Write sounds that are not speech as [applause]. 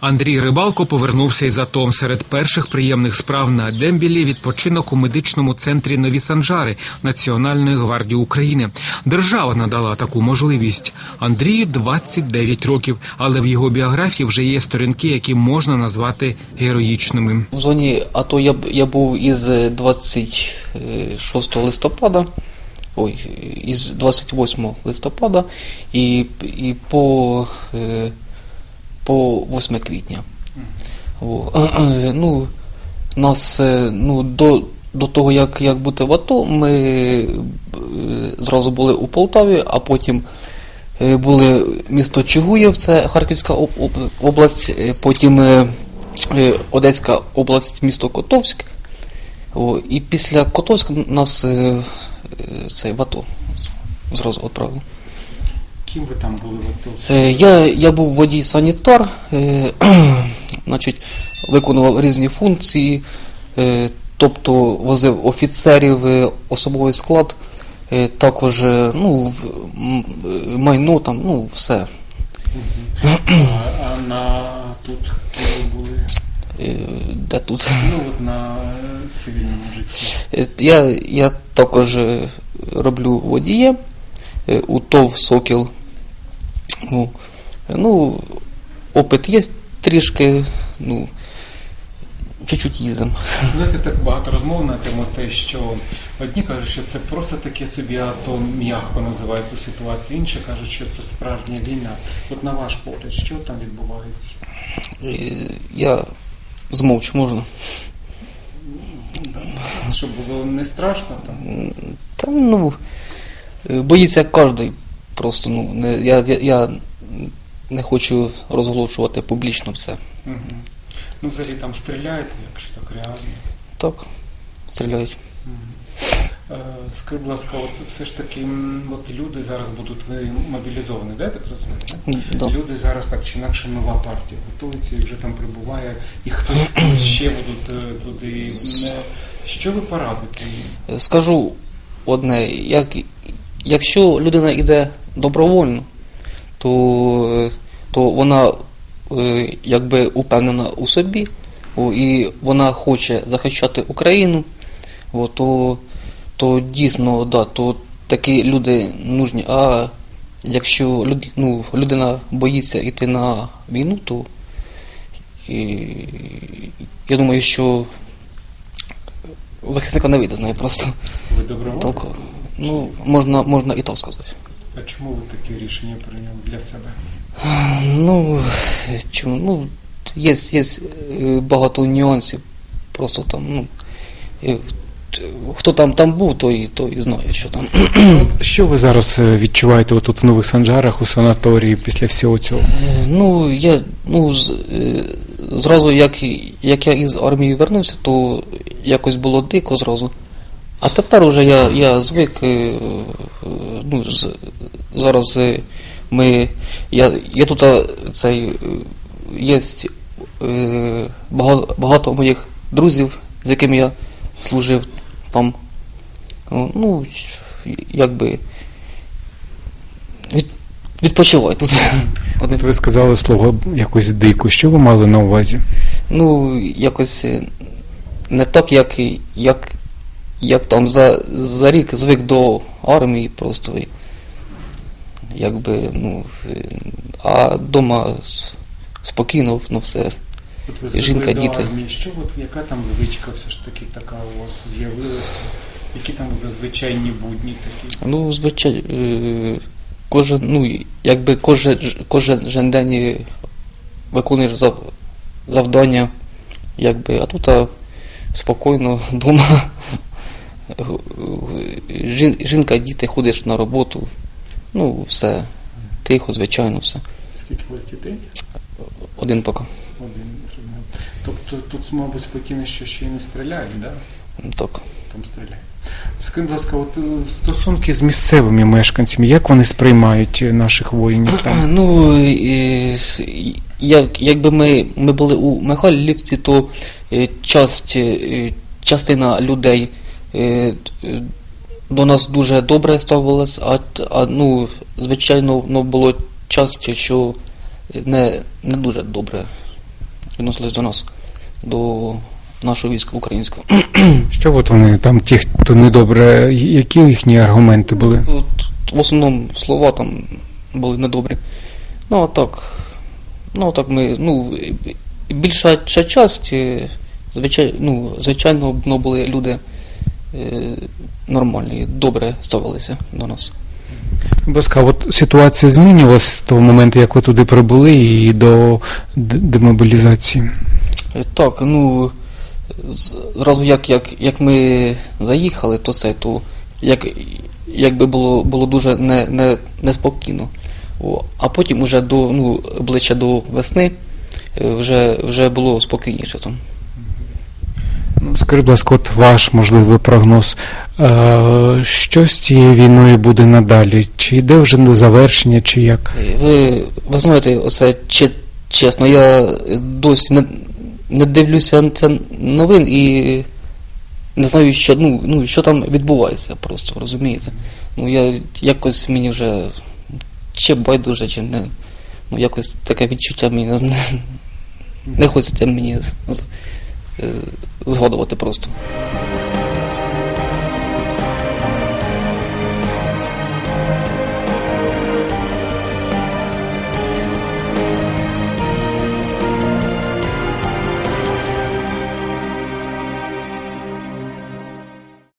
Андрій Рибалко повернувся із АТО. Серед перших приємних справ на Дембілі відпочинок у медичному центрі Нові Санжари Національної гвардії України. Держава надала таку можливість. Андрію 29 років, але в його біографії вже є сторінки, які можна назвати героїчними. В зоні АТО я, я був із 26 листопада, ой, із 28 листопада і, і по, е, по 8 квітня. [clears throat] Ну, нас е, ну, до, до того, як, як бути в АТО, ми е, зразу були у Полтаві, а потім е, були місто Чигуєв, це Харківська об- об- область, потім Одеська область, місто Котовськ. І після Котовська нас е, е, цей в АТО зразу відправили. Ким ви там були Е, Я, я був водій санітар, е, [clears throat] значить, виконував різні функції, е, тобто возив офіцерів, особовий склад, також ну, майно там, ну, все. А на тут були? Де тут? Ну от на цивільному житті. Я, я також роблю водієм у ТОВ Сокіл. Ну, ну, опит є трішки, ну, чуть-чуть їздимо. Знаєте, так багато розмов на тему те, що одні кажуть, що це просто таке собі АТО м'яко називають ту ситуацію, інші кажуть, що це справжня війна. От на ваш погляд, що там відбувається? Е, Я змовчу, можна. Щоб було не страшно там? Та ну, е, боїться кожен. Просто ну, не, я, я, я не хочу розголошувати публічно все. Угу. Ну, взагалі там стріляють, якщо так реально. Так, стріляють. Е, Скажіть, будь ласка, от все ж таки, от люди зараз будуть ви мобілізовані, да, так розумію? Да. Люди зараз так чи інакше нова партія готується і вже там прибуває, і хтось [clears throat] ще будуть е, туди. Що ви порадите? Скажу одне, як, якщо людина йде добровольно, то, то вона е, якби упевнена у собі, і вона хоче захищати Україну, то, то дійсно да, то такі люди нужні. А якщо люд, ну, людина боїться йти на війну, то і, я думаю, що захисника не вийде з неї просто. Ви добровольці? Так, ну, можна, можна і так сказати. А чому ви таке рішення прийняли для себе? Ну, чому? Ну, є, є е, багато нюансів. Просто там, ну, е, хто там, там був, той, той знає, що там. Що ви зараз е, відчуваєте отут в нових санжарах у санаторії після всього цього? Ну, я, ну, з, зразу, як, як я із армії вернувся, то якось було дико зразу. А тепер уже я, я звик, ну, з, зараз е, ми, я, я тут цей, е, є е, багато, моїх друзів, з якими я служив там. Ну, якби від, відпочивай тут. От ви сказали слово якось дико. Що ви мали на увазі? Ну, якось е, не так, як, як, як там за, за рік звик до армії просто. Якби, ну, а вдома спокійно, ну все. От ви Жінка, до діти. армії. Що от яка там звичка все ж таки така у вас з'явилася? Які там зазвичайні будні такі? Ну, звичайно, е, кожен, ну, якби кожен, кожен день е, виконуєш зав, завдання, якби, а тут а, спокійно вдома. Жін, жінка, діти, ходиш на роботу, ну, все тихо, звичайно, все. Скільки у вас дітей? Один поки. Один. Тобто тут, мабуть, спокійно, що ще й не стріляють, да? Так. Там стріляють. Скажіть, будь ласка, от е, стосунки з місцевими мешканцями, як вони сприймають е, наших воїнів там? [clears throat] Ну, як, якби ми, ми були у Михайлівці, то е, часть, частина людей до нас дуже добре ставилась, а, а ну, звичайно, ну, було часть, що не, не дуже добре відносились до нас, до нашого війська українського. [clears throat] Що от вони там, ті, хто недобре, які їхні аргументи були? От, в основному слова там були недобрі. Ну, а так, ну, а так ми, ну, більша ча- часть, е, звичай, ну, звичайно, ну, були люди е, нормальні, добре ставилися до нас. Будь ласка, от ситуація змінювалась з того моменту, як ви туди прибули, і до демобілізації. Е, Так, ну зразу як, як, як ми заїхали, то це, то як, якби було, було дуже не, не, неспокійно. О, а потім уже до, ну, ближче до весни е, вже, вже було спокійніше там. Скажіть, будь ласка, от ваш можливий прогноз. Е, Що з цією війною буде надалі? Чи йде вже до завершення, чи як? Е, Ви, ви знаєте, оце че- чесно, я досі не, не дивлюся це новин і не знаю, що, ну, ну, що там відбувається просто, розумієте? Ну, я якось мені вже чи байдуже, чи не. Ну, якось таке відчуття мені не, не хочеться мені згадувати просто.